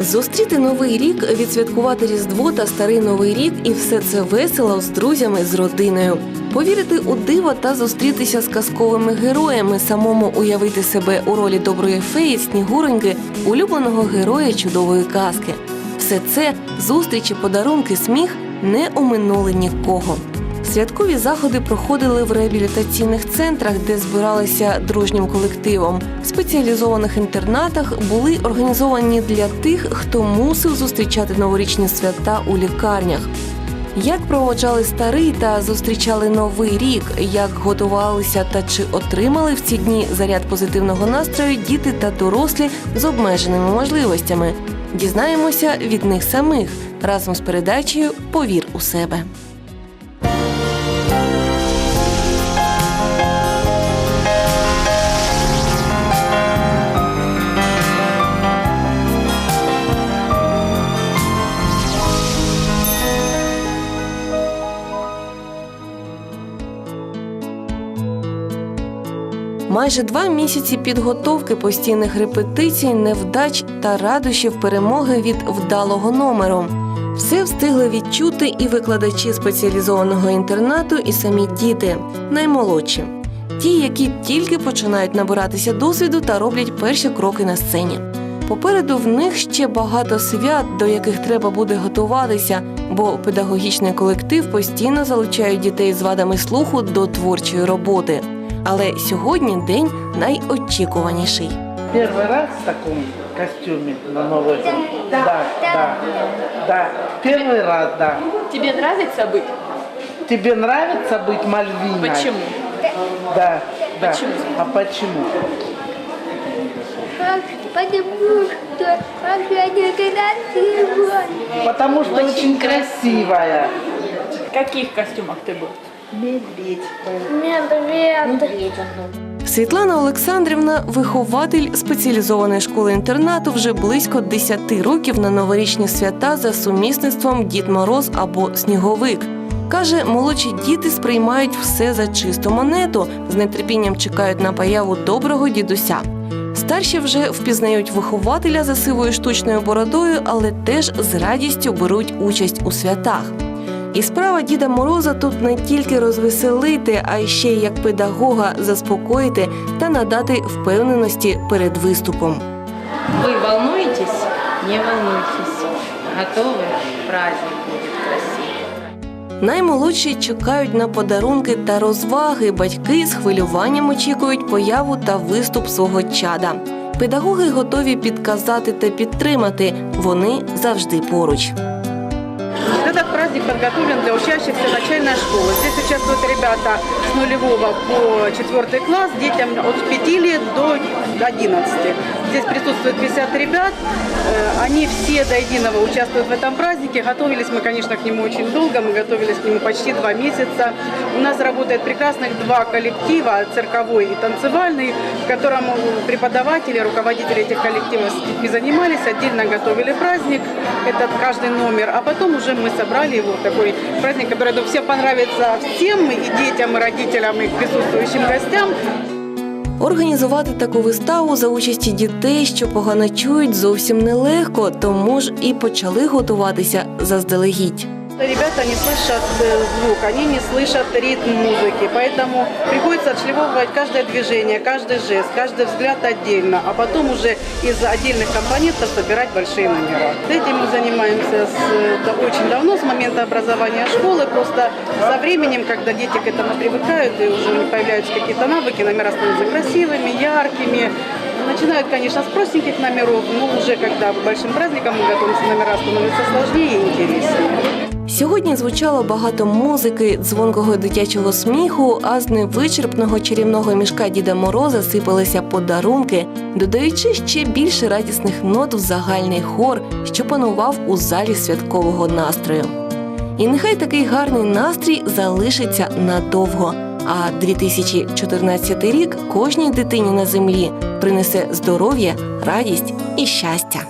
Зустріти новий рік, відсвяткувати Різдво та старий новий рік, і все це весело з друзями, з родиною. Повірити у диво та зустрітися з казковими героями, самому уявити себе у ролі доброї феї, снігуроньки, улюбленого героя чудової казки. Все це зустрічі, подарунки, сміх не оминули нікого. Святкові заходи проходили в реабілітаційних центрах, де збиралися дружнім колективом. В спеціалізованих інтернатах були організовані для тих, хто мусив зустрічати новорічні свята у лікарнях. Як проводжали старий та зустрічали новий рік, як готувалися та чи отримали в ці дні заряд позитивного настрою діти та дорослі з обмеженими можливостями. Дізнаємося від них самих разом з передачею Повір у себе. Майже два місяці підготовки постійних репетицій, невдач та радощів перемоги від вдалого номеру. Все встигли відчути і викладачі спеціалізованого інтернату, і самі діти, наймолодші, ті, які тільки починають набиратися досвіду та роблять перші кроки на сцені. Попереду в них ще багато свят, до яких треба буде готуватися, бо педагогічний колектив постійно залучають дітей з вадами слуху до творчої роботи. Але сьогодні день найочікуваніший. Первый раз в таком костюме на Новый год? Да, да, да. Первый раз, да. Тебе нравится быть? Тебе нравится быть Мальвиной? Почему? Да, да. Почему? А почему? Потому что очень красиво. Потому что очень, красивая. В каких костюмах ты был? Медведь. Медведь. Світлана Олександрівна вихователь спеціалізованої школи-інтернату вже близько 10 років на новорічні свята за сумісництвом Дід Мороз або Сніговик. Каже, молодші діти сприймають все за чисту монету, з нетерпінням чекають на появу доброго дідуся. Старші вже впізнають вихователя за сивою штучною бородою, але теж з радістю беруть участь у святах. І справа Діда Мороза тут не тільки розвеселити, а й ще й як педагога заспокоїти та надати впевненості перед виступом. Вы волнуетесь? Не волнуйтесь. Готовы? Праздник будет красивый. Наймолодші чекають на подарунки та розваги. Батьки з хвилюванням очікують появу та виступ свого чада. Педагоги готові підказати та підтримати. Вони завжди поруч. Этот праздник подготовлен для учащихся начальной школы. Здесь участвуют ребята с нулевого по четвертый класс, детям от 5 лет до 11. Здесь присутствует 50 ребят. Э, Они все до единого участвуют в этом празднике. Готовились мы, конечно, к нему очень долго. Мы готовились к нему почти два месяца. У нас работает прекрасных два коллектива, цирковой и танцевальный, в котором преподаватели, руководители этих коллективов с детьми занимались, отдельно готовили праздник, этот каждый номер, а потом уже мы собрали его такой праздник, который я думаю, всем понравится всем, и детям, и родителям, и присутствующим гостям. Організувати таку виставу за участі дітей, що погано чують, зовсім нелегко, тому ж і почали готуватися заздалегідь. Ребята не слышат э, звук, они не слышат ритм музыки, поэтому приходится отшлифовывать каждое движение, каждый жест, каждый взгляд отдельно, а потом уже из отдельных компонентов собирать большие номера. Этим мы занимаемся с, э, да, очень давно, с момента образования школы, просто со временем, когда дети к этому привыкают и уже у появляются какие-то навыки, номера становятся красивыми, яркими, Начинают, конечно, с простеньких номеров, но уже когда к большим праздникам мы готовимся, номера становятся сложнее и интереснее. Сьогодні звучало багато музики, дзвонкого дитячого сміху, а з невичерпного чарівного мішка Діда Мороза сипалися подарунки, додаючи ще більше радісних нот в загальний хор, що панував у залі святкового настрою. І нехай такий гарний настрій залишиться надовго. А 2014 рік кожній дитині на землі принесе здоров'я, радість і щастя.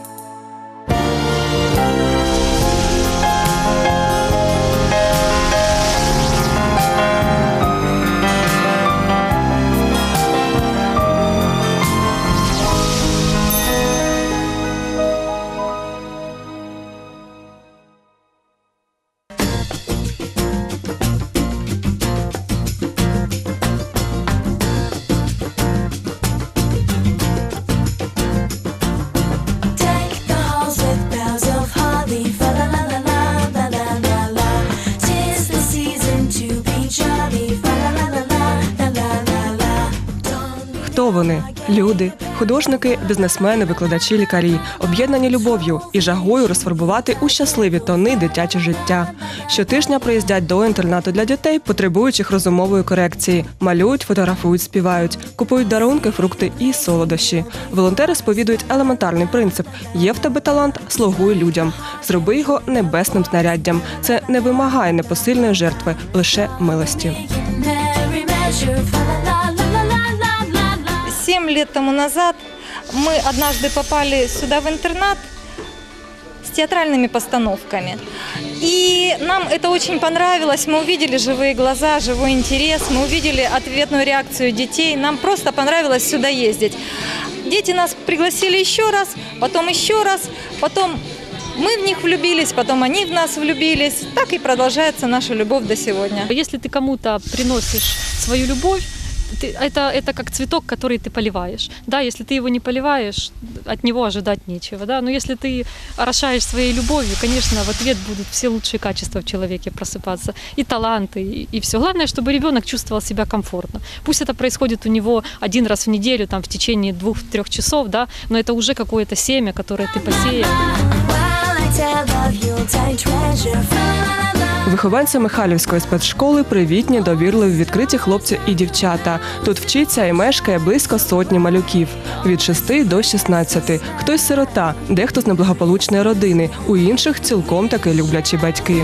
Люди, художники, бізнесмени, викладачі, лікарі, об'єднані любов'ю і жагою розфарбувати у щасливі тони дитяче життя. Щотижня приїздять до інтернату для дітей, потребуючих розумової корекції, малюють, фотографують, співають, купують дарунки, фрукти і солодощі. Волонтери сповідують елементарний принцип: є в тебе талант, слугуй людям. Зроби його небесним знаряддям. Це не вимагає непосильної жертви, лише милості. Лет тому назад мы однажды попали сюда в интернат с театральными постановками. И нам это очень понравилось. Мы увидели живые глаза, живой интерес, мы увидели ответную реакцию детей. Нам просто понравилось сюда ездить. Дети нас пригласили еще раз, потом еще раз, потом мы в них влюбились, потом они в нас влюбились. Так и продолжается наша любовь до сегодня. Если ты кому-то приносишь свою любовь, ты- это, это как цветок, который ты поливаешь. Да, если ты его не поливаешь, от него ожидать нечего. Да? Но если ты орошаешь своей любовью, конечно, в ответ будут все лучшие качества в человеке просыпаться. И таланты, и, и все. Главное, чтобы ребенок чувствовал себя комфортно. Пусть это происходит у него один раз в неделю, там, в течение двух-трех часов, да, но это уже какое-то семя, которое ты посеял. Вихованці Михайлівської спецшколи привітні, довірливі, відкриті хлопці і дівчата. Тут вчиться і мешкає близько сотні малюків від 6 до 16. Хтось сирота, дехто з неблагополучної родини, у інших цілком таки люблячі батьки.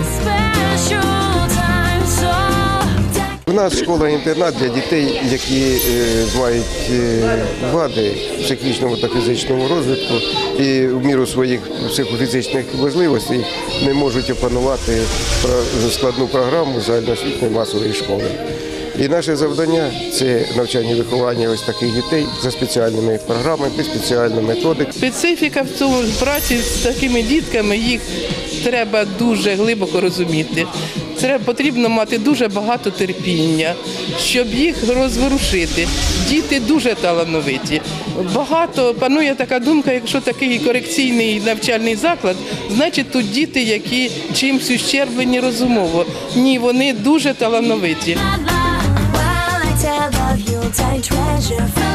У нас школа-інтернат для дітей, які е, мають е, вади в психічному та фізичному розвитку і в міру своїх психофізичних можливостей не можуть опанувати складну програму загальноосвітньої масової школи. І наше завдання це навчання і виховання ось таких дітей за спеціальними програмами, під спеціальну. Специфіка в цьому праці з такими дітками, їх треба дуже глибоко розуміти. Треба потрібно мати дуже багато терпіння, щоб їх розворушити. Діти дуже талановиті. Багато панує така думка, якщо такий корекційний навчальний заклад, значить тут діти, які чимсь ущерблені розумово. Ні, вони дуже талановиті.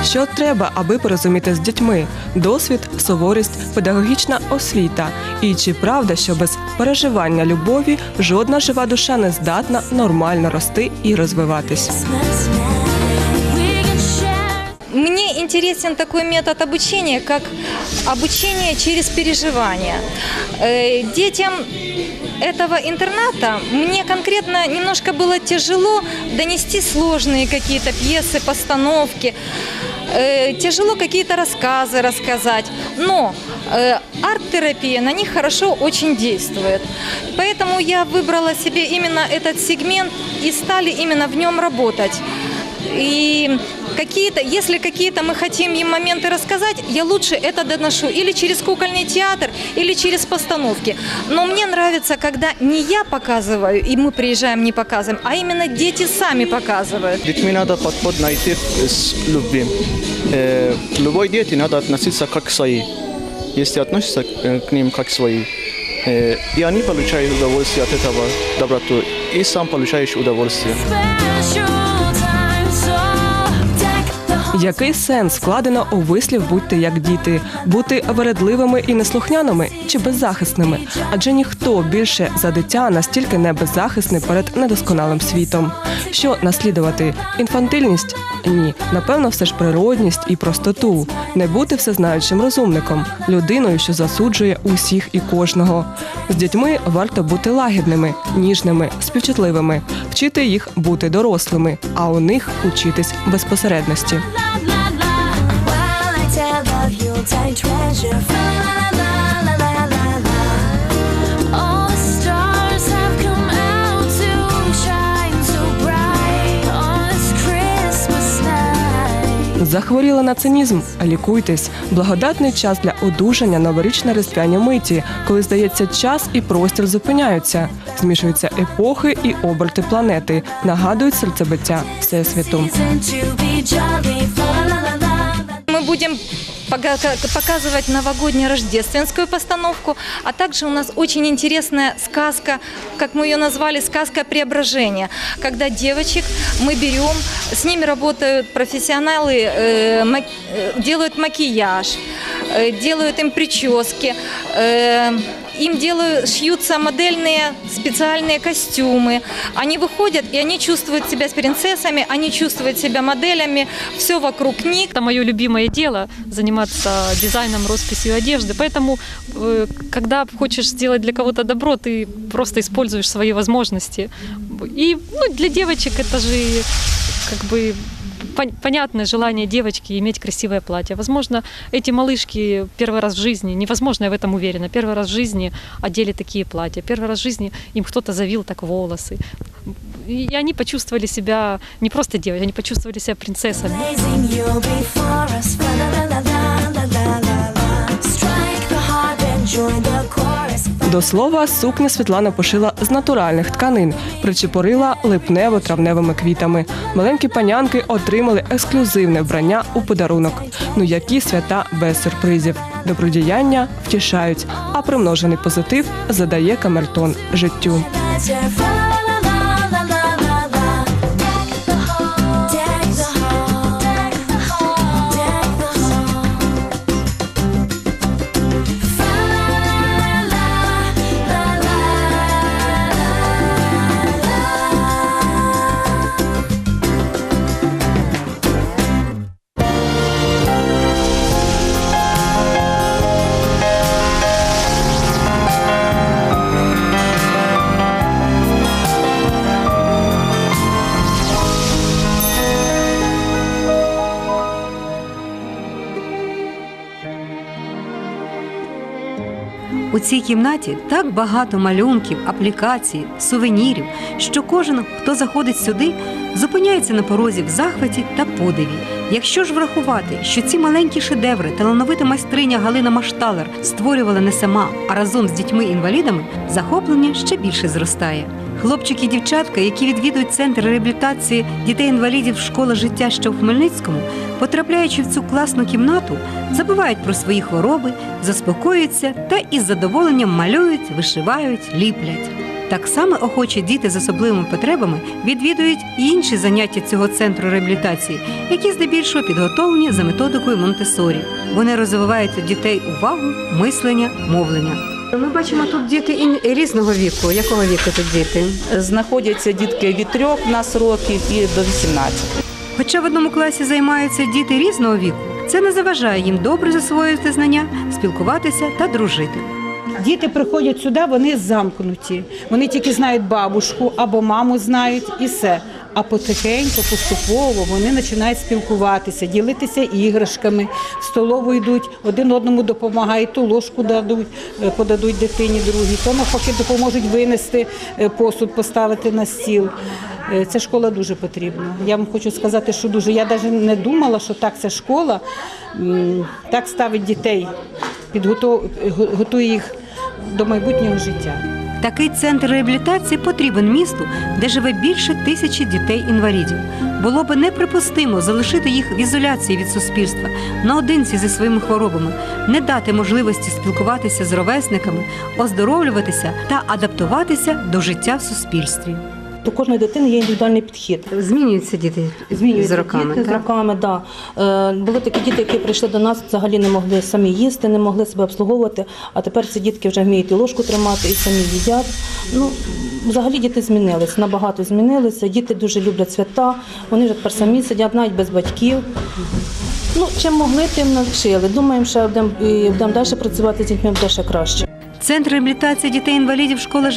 Що треба, аби порозуміти з дітьми? Досвід, суворість, педагогічна освіта. І чи правда, що без переживання любові жодна жива душа не здатна нормально рости і розвиватись? Мне интересен такой метод обучения, как обучение через переживания. Э, Детям этого интерната мне конкретно немножко было тяжело донести сложные какие-то пьесы, постановки. Э, Тяжело какие-то рассказы рассказать, но э, арт-терапия на них хорошо очень действует. Поэтому я выбрала себе именно этот сегмент и стали именно в нем работать. И какие-то, если какие-то мы хотим им моменты рассказать, я лучше это доношу или через кукольный театр, или через постановки. Но мне нравится, когда не я показываю, и мы приезжаем не показываем, а именно дети сами показывают. Детьми надо подход найти с любви. Э, К любой дети надо относиться как свои. Если относишься э, к ним как свои, э, и они получают удовольствие от этого доброту, и сам получаешь удовольствие. Який сенс вкладено у вислів будьте як діти, бути вередливими і неслухняними чи беззахисними? Адже ніхто більше за дитя настільки не беззахисний перед недосконалим світом. Що наслідувати? Інфантильність? Ні, напевно, все ж природність і простоту, не бути всезнаючим розумником, людиною, що засуджує усіх і кожного. З дітьми варто бути лагідними, ніжними, співчутливими, вчити їх бути дорослими, а у них учитись безпосередності. Захворіли на цинізм, лікуйтесь. Благодатний час для одужання новорічна різдвяні миті, коли здається, час і простір зупиняються, змішуються епохи і оберти планети, нагадують серцебиття всесвіту. Reason to be jolly, la la la la la. Мы будем пога- показывать новогоднюю рождественскую постановку, а также у нас очень интересная сказка, как мы ее назвали, сказка преображения, когда девочек мы берем, с ними работают профессионалы, э, ма- э, делают макияж, э, делают им прически, э, им делают, шьются модельные специальные костюмы. Они выходят и они чувствуют себя с принцессами, они чувствуют себя моделями, все вокруг них. Это мое любимое дело заниматься дизайном, росписью одежды. Поэтому, э, когда хочешь сделать для кого-то добро, ты просто используешь свои возможности. И ну, для девочек это же как бы пон- понятное желание девочки иметь красивое платье. Возможно, эти малышки первый раз в жизни, невозможно, я в этом уверена, первый раз в жизни одели такие платья, первый раз в жизни им кто-то завил так волосы. И они почувствовали себя не просто девочками, они почувствовали себя принцессами. Join. До слова, сукня Світлана пошила з натуральних тканин, причепорила липнево-травневими квітами. Маленькі панянки отримали ексклюзивне вбрання у подарунок. Ну які свята без сюрпризів. Добродіяння втішають, а примножений позитив задає камертон життю. У цій кімнаті так багато малюнків, аплікацій, сувенірів, що кожен, хто заходить сюди, зупиняється на порозі в захваті та подиві. Якщо ж врахувати, що ці маленькі шедеври талановита майстриня Галина Машталер створювала не сама, а разом з дітьми-інвалідами, захоплення ще більше зростає. Хлопчики і дівчатка, які відвідують центр реабілітації дітей-інвалідів школа життя, що в Хмельницькому, потрапляючи в цю класну кімнату, забувають про свої хвороби, заспокоюються та із задоволенням малюють, вишивають, ліплять. Так само охочі діти з особливими потребами відвідують і інші заняття цього центру реабілітації, які здебільшого підготовлені за методикою Монтесорі. Вони розвивають у дітей увагу, мислення, мовлення. Ми бачимо тут діти різного віку. Якого віку тут діти? Знаходяться дітки від трьох нас років і до 18. Хоча в одному класі займаються діти різного віку, це не заважає їм добре засвоювати знання, спілкуватися та дружити. Діти приходять сюди, вони замкнуті. Вони тільки знають бабушку або маму знають і все. А потихеньку, поступово вони починають спілкуватися, ділитися іграшками, в столову йдуть, один одному допомагають, ту ложку дадуть, е, подадуть дитині другій, то навпаки допоможуть винести е, посуд, поставити на стіл. Е, Ця школа дуже потрібна. Я вам хочу сказати, що дуже. Я навіть не думала, що так ця школа так ставить дітей, підготов- го- готує їх до майбутнього життя. Такий центр реабілітації потрібен місту, де живе більше тисячі дітей-інвалідів. Було би неприпустимо залишити їх в ізоляції від суспільства, наодинці зі своїми хворобами, не дати можливості спілкуватися з ровесниками, оздоровлюватися та адаптуватися до життя в суспільстві. До кожної дитини є індивідуальний підхід. Змінюються діти Змінюються з роками. діти з так? роками, да. Е, були такі діти, які прийшли до нас, взагалі не могли самі їсти, не могли себе обслуговувати. А тепер ці дітки вже вміють і ложку тримати, і самі їдять. Ну, взагалі діти змінились, набагато змінилися. Діти дуже люблять свята, вони вже тепер самі сидять, навіть без батьків. Ну, чим могли, тим навчили. Думаємо, що будемо, далі працювати з дітьми, буде ще краще. Центр реабілітації дітей-інвалідів школа